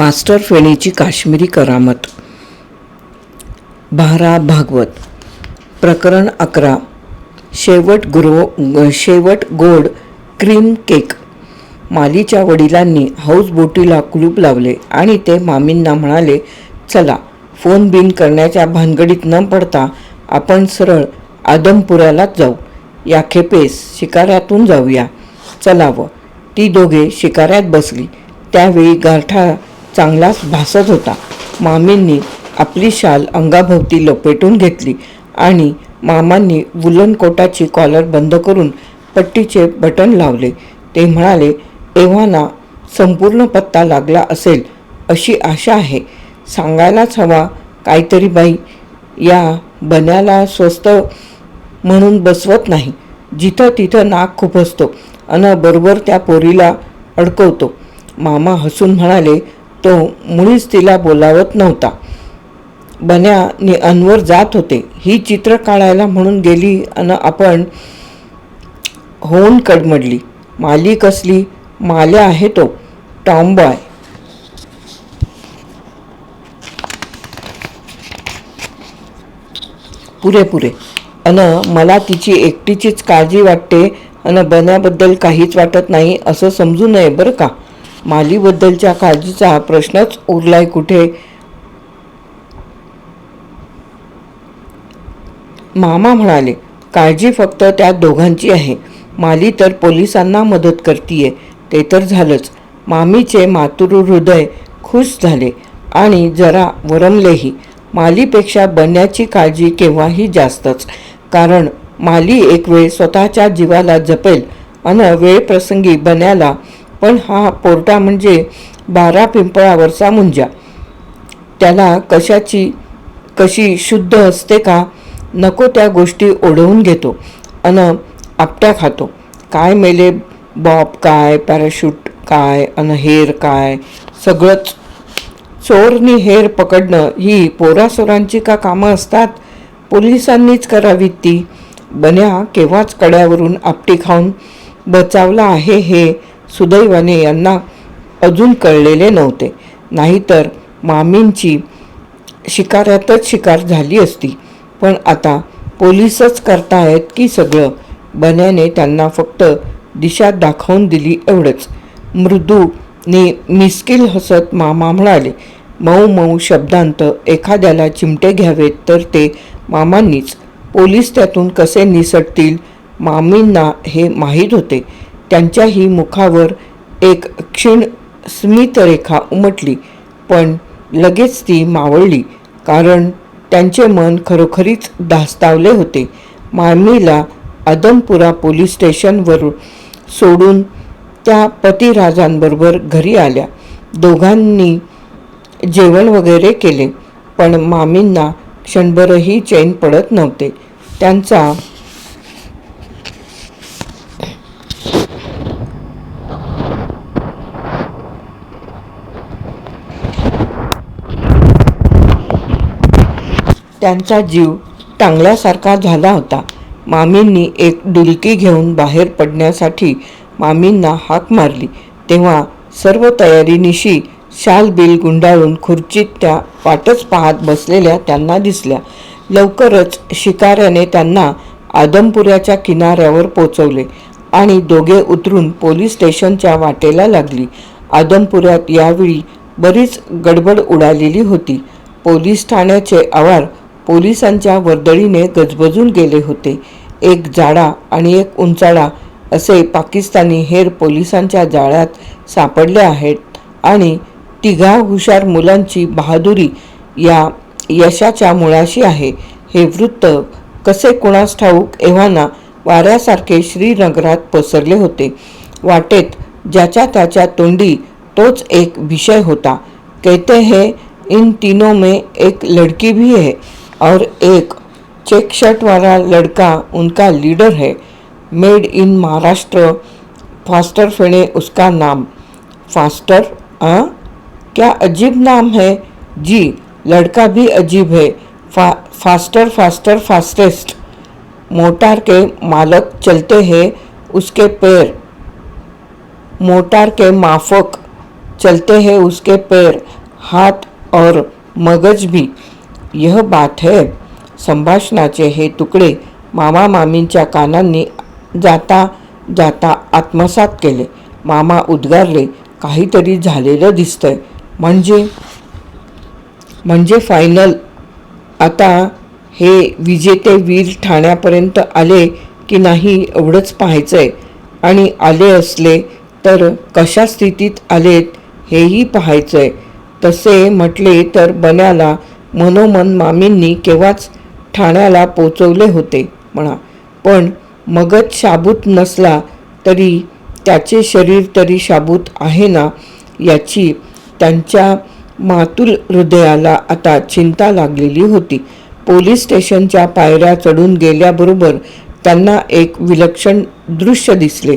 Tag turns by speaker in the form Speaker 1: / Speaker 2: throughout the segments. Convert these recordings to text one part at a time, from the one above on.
Speaker 1: Faster फेणीची Kashmiri करामत. भारा भागवत. प्रकरण अकरा. शेवट गुरो शेवट गोड क्रीम केक. मालीच्या वडिलांनी हाऊसबोटीला कुलूप लावले आणि ते मामींना म्हणाले चला फोन बिन करण्याच्या भानगडीत न पडता आपण सरळ आदमपुरालाच जाऊ. या खेपेस शिकाऱ्यातून जाऊया. चलावं. ती दोघे शिकाऱ्यात बसली. त्यावेळी गारठा चांगलाच भासत होता. मामींनी आपली शाल अंगाभोवती लपेटून घेतली आणि मामांनी वुलन कोटाची कॉलर बंद करून पट्टीचे बटन लावले. ते म्हणाले एव्हाना संपूर्ण पत्ता लागला असेल अशी आशा आहे. सांगायलाच हवा काहीतरी बाई. या बन्याला स्वस्त म्हणून बसवत नाही. जिथं तिथं नाक खुपसतो. अन बरोबर त्या पोरीला अडकवतो. मामा हसून म्हणाले तो मुळीच तिला बोलावत नव्हता. बन्यानी अनवर जात होते. ही चित्र काढायला म्हणून गेली अन आपण होऊन कडमडली. माली कसली माल्या आहे तो टॉम्बॉय. पुरे पुरे. अन मला तिची एकटीचीच काळजी वाटते अन बन्याबद्दल काहीच वाटत नाही असं समजू नये बरं का? मालीबद्दलच्या काळजीचा प्रश्नच उरलाय कुठे? मामा म्हणाले काळजी फक्त त्या दोघांची आहे. माली तर पोलिसांना मदत करतीये. ते तर झालंच. मामीचे मातृ हृदय खुश झाले आणि जरा वरमलेही मालीपेक्षा बनण्याची काळजी केव्हाही जास्तच. कारण माली एक वेळ स्वतःच्या जीवाला जपेल अन वेळप्रसंगी बन्याला पण हा पोरटा म्हणजे बारा पिंपळावरचा मुंजा. त्याला कशाची कशी शुद्ध असते का? नको त्या गोष्टी ओढवून घेतो अन आपट्या खातो. काय मेले बॉब काय पॅराशूट काय अन हेर काय? सगळंच. चोरनी हेर पकडणं ही पोरासोरांची का कामं असतात? पोलिसांनीच करावीत ती. बन्या केव्हाच कड्यावरून आपटी खाऊन बचावला आहे हे? सुदैवाने यांना अजून कळलेले नव्हते. नाहीतर मामींची शिकाऱ्यातच शिकार झाली असती. पण आता पोलीसच करतायत की सगळं. बन्याने त्यांना फक्त दिशा दाखवून दिली एवढंच. मृदूने मिस्किल हसत मामा म्हणाले मऊ मऊ शब्दांत एखाद्याला चिमटे घ्यावेत तर ते मामांनीच. पोलीस त्यातून कसे निसटतील? मामींना हे माहीत होते. त्यांच्याही मुखावर एक क्षीण स्मितरेखा उमटली पण लगेच ती मावळली कारण त्यांचे मन खरोखरीच धास्तावले होते. मामीला आदमपुरा पोलीस स्टेशनवर सोडून त्या पतिराजांबरोबर घरी आल्या. दोघांनी जेवण वगैरे केले पण मामींना क्षणभरही चैन पडत नव्हते. त्यांचा त्यांचा जीव टांगल्यासारखा झाला होता. मामींनी एक डुलकी घेऊन बाहेर पडण्यासाठी मामींना हाक मारली. तेव्हा सर्व तयारीनिशी शाल बिल गुंडाळून खुर्चीत त्या वाटच पाहत बसलेल्या त्यांना दिसल्या. लवकरच शिकाऱ्याने त्यांना आदमपुऱ्याच्या किनाऱ्यावर पोचवले आणि दोघे उतरून पोलीस स्टेशनच्या वाटेला लागली. आदमपुऱ्यात यावेळी बरीच गडबड उडालेली होती. पोलीस ठाण्याचे आवार पोलिसांच्या वर्दळीने गजबजून गेले होते. एक जाडा आणि एक उंचाडा असे पाकिस्तानी हेर पोलिसांच्या जाळ्यात सापडले आहेत आणि तिघा हुशार मुलांची बहादुरी या यशाच्या मुळाशी आहे. हे वृत्त कसे कुणास ठाऊक एव्हाना वाऱ्यासारखे श्रीनगरात पसरले होते. वाटेत ज्याच्या त्याच्या तोंडी तोच एक विषय होता. कहते हैं इन तीनों में एक लड़की भी है. और एक चेक शर्ट वाला लड़का उनका लीडर है। Made in Maharashtra. Faster Phene उसका नाम। फास्टर हाँ क्या अजीब नाम है? जी लड़का भी अजीब है। फा, फास्टर फास्टर फास्टेस्ट। मोटार के मालक चलते हैं। उसके पैर। मोटार के माफक चलते हैं उसके पैर। हाथ और मगज भी। यह बात है। संभाषणाचे हे तुकडे मामा मामींच्या कानांनी जाता जाता आत्मसात केले. मामा उद्गारले काहीतरी झालेलं दिसतंय. म्हणजे? म्हणजे फायनल आता हे विजेते वीर ठाण्यापर्यंत आले की नाही एवढंच पाहायचंय? आणि आले असले तर कशा स्थितीत आलेत हेही पाहायचंय. तसे म्हटले तर बन्याला मनोमन मामींनी केव्हाच ठाण्याला पोचवले होते म्हणा. पण मगज शाबूत नसला तरी त्याचे शरीर तरी शाबूत आहे ना याची त्यांच्या मातुल हृदयाला आता चिंता लागलेली होती. पोलीस स्टेशनच्या पायऱ्या चढून गेल्याबरोबर त्यांना एक विलक्षण दृश्य दिसले.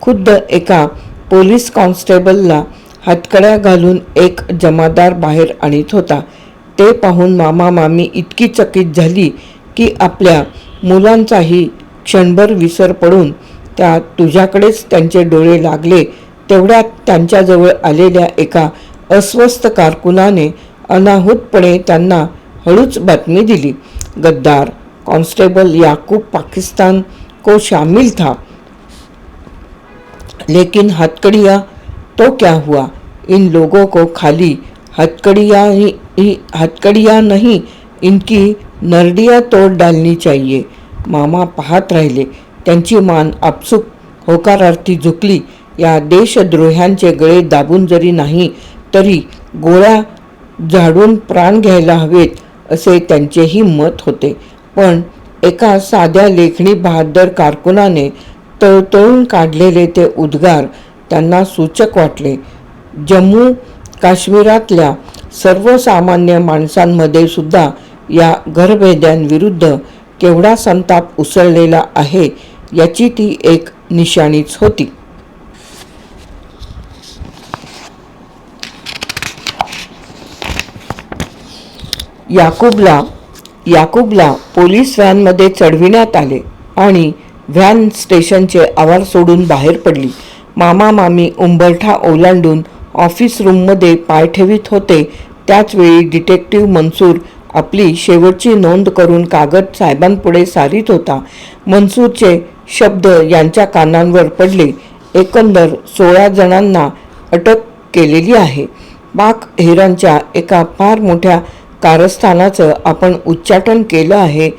Speaker 1: खुद्द एका पोलीस कॉन्स्टेबलला हातकड्या घालून एक जमादार बाहेर आणीत होता. ते पाहून मामा मामी इतकी चकित झाली की आपल्या मुलांचाही क्षणभर विसर पडून त्या तुझ्याकडेच त्यांचे डोळे लागले. तेवढ्यात त्यांच्याजवळ आलेल्या एका अस्वस्थ कारकुनाने अनाहूतपणे त्यांना हळूच बातमी दिली. गद्दार कॉन्स्टेबल याकूब पाकिस्तान को शामिल था. लेकिन हथकड़िया तो क्या हुआ? इन लोगों को खाली हथकड़िया ही, ही हथकड़िया नहीं इनकी नरडिया तोड डालनी चाहिए. मामा पाहत राहिले. त्यांची मान आपसुक होकारार्थी झुकली. या देशद्रोह्यांचे गळे दाबून जरी नाही तरी गोळ्या झाडून प्राण घ्यायला हवेत असे त्यांचेही मत होते. पण एका साध्या लेखणी बहादर कारकुनाने तळतळून काढलेले ते उद्गार त्यांना सूचक वाटले. जम्मू काश्मीरातल्या सर्वसामान्य माणसांमध्ये सुद्धा या घरभेद्यांविरुद्ध केवढा संताप उसळलेला आहे याची ती एक निशाणीच होती. याकूबला याकूबला पोलीस व्हॅनमध्ये चढविण्यात आले आणि व्हॅन स्टेशनचे आवार सोडून बाहेर पडली. मामा मामी उंबरठा ओलांडून ऑफिस रूममध्ये पाय ठेवीत होते. त्याचवेळी डिटेक्टिव्ह मनसूर आपली शेवटची नोंद करून कागद साहेबांपुढे सारीत होता. मनसूरचे शब्द यांच्या कानांवर पडले. एकंदर सोळा जणांना अटक केलेली आहे. बाक हिरांच्या एका फार मोठ्या कारस्थानाचं आपण उच्चाटन केलं आहे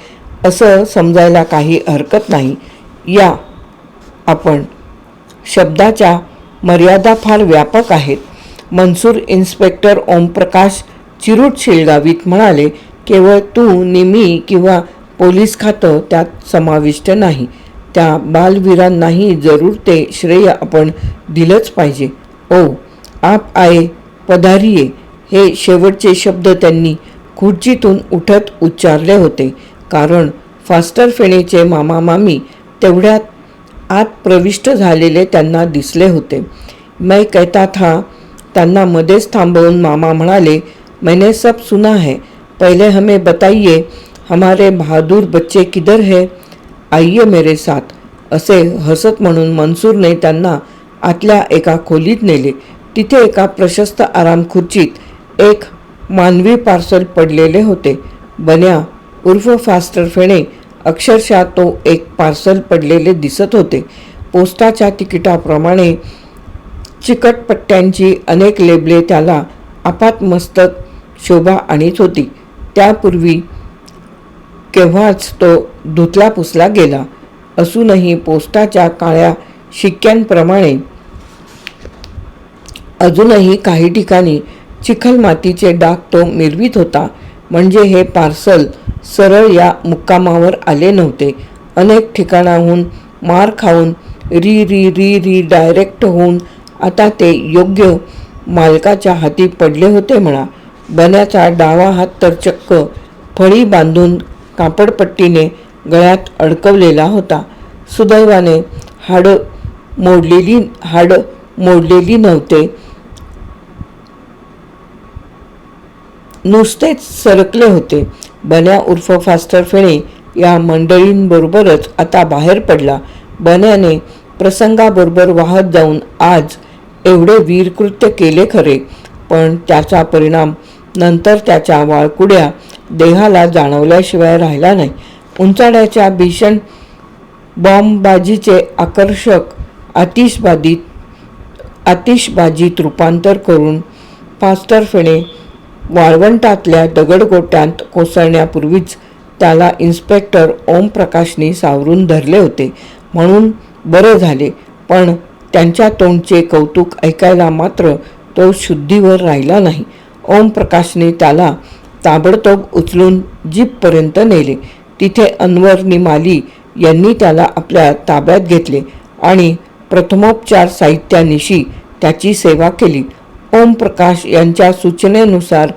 Speaker 1: असं समजायला काही हरकत नाही. या आपण शब्दाच्या मर्यादा फार व्यापक आहेत. मनसूर इन्स्पेक्टर ओमप्रकाश चिरूट शिलगावीत म्हणाले केवळ तू निमी किंवा पोलीस खातं त्यात समाविष्ट नाही. त्या बालवीरांनाही जरूर ते श्रेय आपण दिलंच पाहिजे. ओ आप आये पधारिये हे शेवटचे शब्द त्यांनी खुर्चीतून उठत उच्चारले होते. कारण फास्टर फेणेचे मामा मामी तेवढ्यात आत प्रविष्ट झालेले त्यांना दिसले होते. मैं कहता था त्यांना मध्येच थांबवून मामा म्हणाले मैंने सब सुना है. पहले हमें बताइए हमारे बहादूर बच्चे किधर है? आइए मेरे साथ. असे हसत म्हणून मनसूरने त्यांना आतल्या एका खोलीत नेले. तिथे एका प्रशस्त आराम खुर्चीत एक मानवी पार्सल पडलेले होते. बन्या उर्फ फास्टर फेणे अक्षरशः तो एक पार्सल पडलेले दिसत होते. पोस्टाच्या तिकिटाप्रमाणे चिकट पट्ट्यांची अनेक लेबले त्याला आपात मस्तक शोभा आणीत होती. त्यापूर्वी केव्हाच तो धुतला पुसला गेला. असूनही पोस्टाच्या काळ्या शिक्क्यांप्रमाणे अजूनही काही ठिकाणी चिखल मातीचे डाग तो मिरवीत होता. म्हणजे हे पार्सल सरळ या मुक्कामावर आले नव्हते. अनेक ठिकाणाहून मार खाऊन री री री री डायरेक्ट होऊन आता ते योग्य मालकाच्या हाती पडले होते म्हणा. बन्याचा डावा हात तर चक्क फळी बांधून कापडपट्टीने गळ्यात अडकवलेला होता. सुदैवाने हाडं मोडलेली हाडं मोडलेली नव्हते. नुसतेच सरकले होते. बन्या उर्फ फास्टर फेणे या मंडळींबरोबरच आता बाहेर पडला. बन्याने प्रसंगाबरोबर वाहत जाऊन आज एवढे वीरकृत्य केले खरे पण त्याचा परिणाम नंतर त्याच्या वाळकुड्या देहाला जाणवल्याशिवाय राहिला नाही. उंचाड्याच्या भीषण बॉम्बबाजीचे आकर्षक आतिषबाजीत आतिषबाजीत रूपांतर करून फास्टर फेणे वाळवंटातल्या दगडगोट्यांत कोसळण्यापूर्वीच त्याला इन्स्पेक्टर ओमप्रकाशनी सावरून धरले होते. म्हणून बरे झाले पण त्यांच्या तोंडचे कौतुक ऐकायला मात्र तो शुद्धीवर राहिला नाही. ओमप्रकाशने त्याला ताबडतोब उचलून जीपपर्यंत नेले. तिथे अन्वर निमाली यांनी त्याला आपल्या ताब्यात घेतले आणि प्रथमोपचार साहित्यानिशी त्याची सेवा केली. ओमप्रकाश यांच्या सूचनेनुसार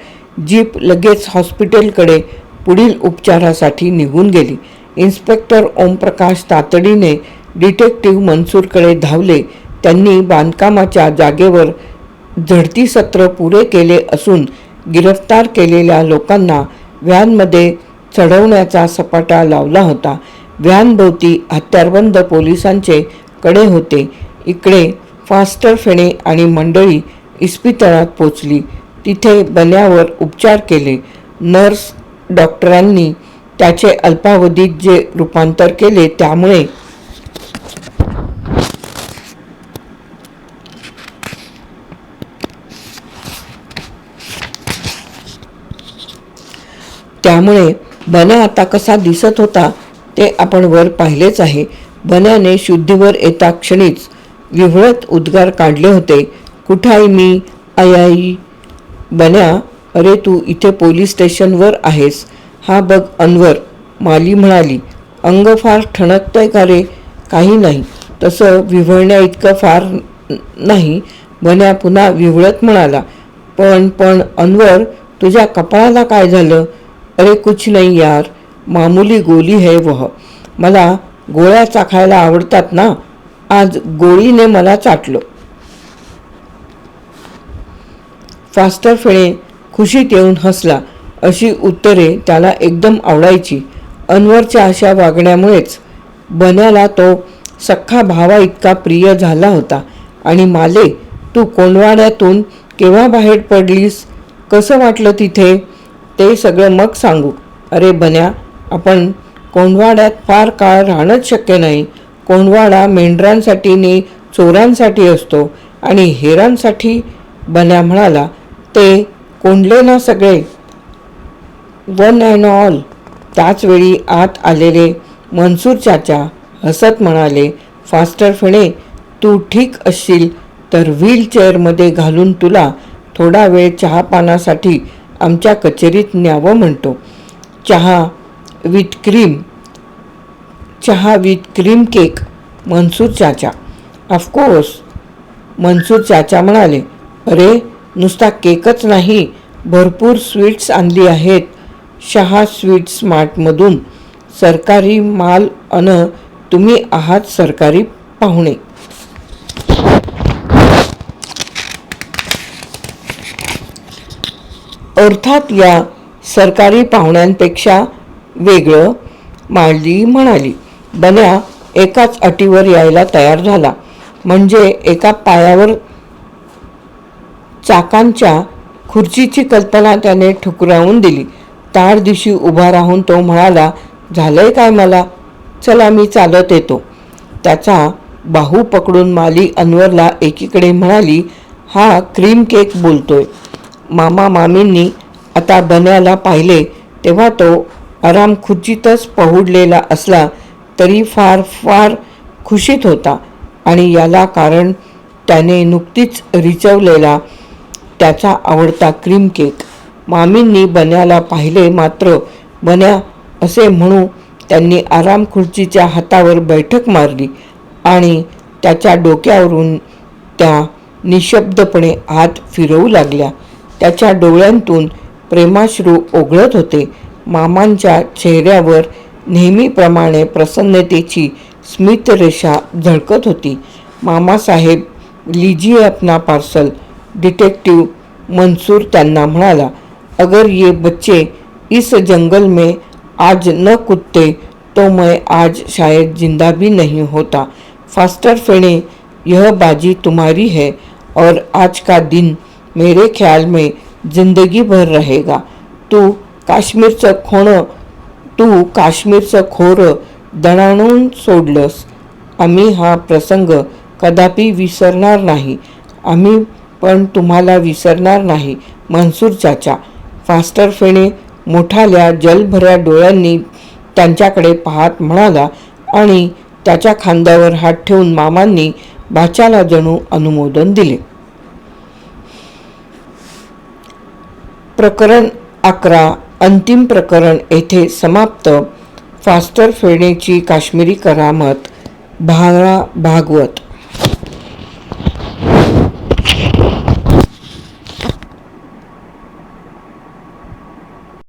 Speaker 1: जीप लगेच हॉस्पिटलकडे पुढील उपचारासाठी निघून गेली. इन्स्पेक्टर ओमप्रकाश तातडीने डिटेक्टिव्ह मनसूरकडे धावले. त्यांनी बांधकामाच्या जागेवर झडती सत्र पुरे केले असून गिरफ्तार केलेल्या लोकांना व्हॅनमध्ये चढवण्याचा सपाटा लावला होता. व्हॅनभोवती हत्यारबंद पोलिसांचे कडे होते. इकडे फास्टर फेणे आणि मंडळी इस्पितळात पोचली. तिथे बन्यावर उपचार केले. नर्स डॉक्टरांनी त्याचे अल्पावधीत जे रूपांतर केले त्यामुळे त्यामुळे बन्या आता कसा दिसत होता ते आपण वर पाहिलेच आहे. बन्याने शुद्धीवर येता क्षणीच विव्हळत उद्गार काढले होते. कुठाई मी अयाई बन्या अरे तू इथे पोलीस स्टेशनवर आहेस. हा बघ अनवर माली म्हणाली अंग फार ठणकतंय का रे? काही नाही. तसं विव्हळण्या इतकं फार नाही. बन्या पुन्हा विव्हळत म्हणाला पण पण अनवर तुझ्या कपाळाला काय झालं? अरे कुछ नाही यार मामूली गोली है वह. मला गोळ्या चाखायला आवडतात ना? आज गोळीने मला चाटलं. फास्टर फेणे खुशीत येऊन हसला. अशी उत्तरे त्याला एकदम आवडायची. अनवरच्या अशा वागण्यामुळेच बन्याला तो सख्खा भावा इतका प्रिय झाला होता. आणि माले तू कोंडवाड्यातून केव्हा बाहेर पडलीस? कसं वाटलं तिथे? ते सगळं मग सांगू. अरे बन्या आपण कोंडवाड्यात फार काळ राहणंच शक्य नाही. कोंडवाडा मेंढरांसाठी नि चोरांसाठी असतो. आणि हेरांसाठी बन्या म्हणाला ते कोंडले ना सगळे. वन अँड ऑल त्याचवेळी आत आलेले मनसूर चाचा हसत म्हणाले फास्टर फेणे तू ठीक असशील तर व्हीलचेअरमध्ये घालून तुला थोडा वेळ चहापानासाठी आमच्या कचेरीत न्यावं म्हणतो. चहा विथ क्रीम. चहा विथ क्रीम केक. मनसूर चाचा. ऑफकोर्स मनसूर चाचा म्हणाले अरे नुसता केकच नाही भरपूर स्वीट्स आणली आहेत. शहा स्वीट स्मार्टमधून सरकारी माल अन तुम्ही आहात सरकारी पाहुणे. अर्थात या सरकारी पाहुण्यांपेक्षा वेगळं माळली म्हणाली. बन्या एकाच अटीवर यायला तयार झाला. म्हणजे एका पायावर चाकांच्या खुर्चीची कल्पना त्याने ठुकरावून दिली. तार दिवशी उभा राहून तो म्हणाला झालंय काय मला? चला मी चालत येतो. त्याचा बाहू पकडून माली अनवरला एकीकडे म्हणाली हा क्रीम केक बोलतोय. मामा मामींनी आता बन्याला पाहिले तेव्हा तो आराम खुर्चीतच पहुडलेला असला तरी फार फार खुशीत होता आणि याला कारण त्याने नुकतीच रिचवलेला त्याचा आवडता क्रीम केक मामींनी बन्याला पाहिले मात्र बन्या असे म्हणू त्यांनी आराम खुर्चीच्या हातावर बैठक मारली आणि त्याच्या डोक्यावरून त्या निशब्दपणे हात फिरवू लागल्या. त्याच्या डोळ्यांतून प्रेमाश्रू ओघळत होते. मामांच्या चेहऱ्यावर नेहमीप्रमाणे प्रसन्नतेची स्मितरेषा झळकत होती. मामासाहेब लीजिए अपना पार्सल डिटेक्टिव मंसूर त्यांना म्हणाला अगर ये बच्चे इस जंगल में आज न कुत्ते तो मैं आज शायद जिंदा भी नहीं होता। फास्टर फेणे यह बाजी तुम्हारी है और आज का दिन मेरे ख्याल में जिंदगी भर रहेगा। तू काश्मीरचं खोणं तू काश्मीरचं खोरं दणाणून सोडलंस। आम्ही हा प्रसंग कदापि विसरणार नाही. आम्ही पण तुम्हाला विसरणार नाही. मनसूर चाचा फास्टर फेणे मोठाल्या जलभऱ्या डोळ्यांनी त्यांच्याकडे पाहत म्हणाला आणि त्याच्या खांद्यावर हात ठेवून मामांनी बाच्याला जणू अनुमोदन दिले. प्रकरण अकरा अंतिम प्रकरण येथे समाप्त. फास्टर फेणेची काश्मीरी करामत भारा भागवत.